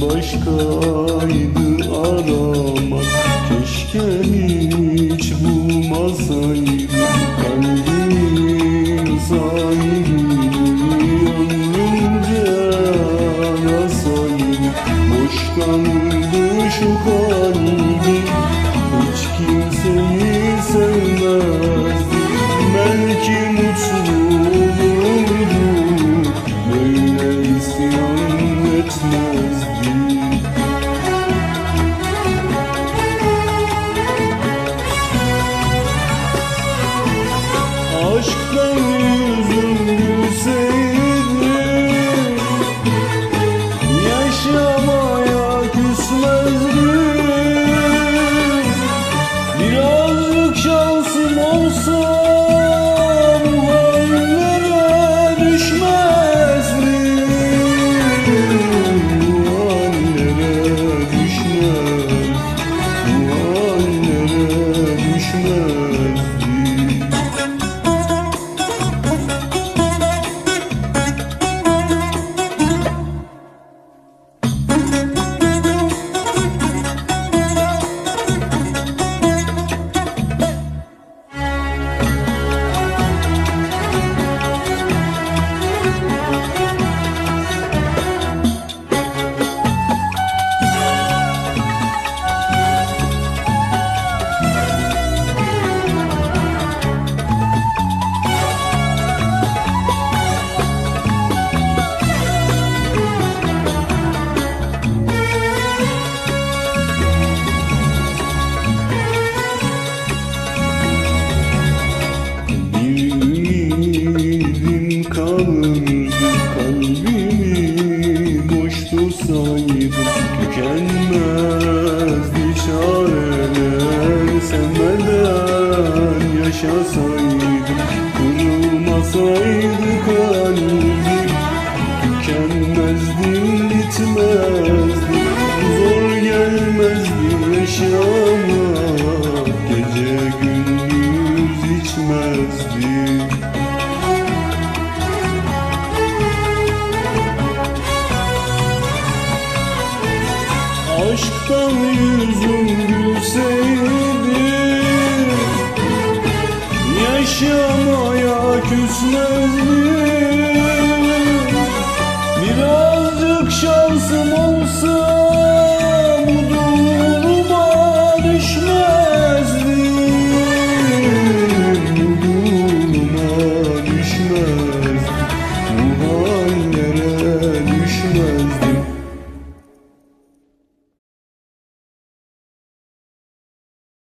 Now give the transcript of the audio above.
Başkaydı aramak Keşke hiç bulmasaydım Kalbim sahibini ömrümce arasaydım Boş kaldı şu kalbim Aşktan yüzüm gülseydi tutsaydım Tükenmezdi çareler sevmeden yaşasaydım. Kırılmasaydı kalbim tükenmezdi bitmezdi yüzün gülseydi Yaşamaya küsmezdim Birazcık şansım olsa Duruma düşmezdim Duruma düşmezdim Bu hallere düşmezdim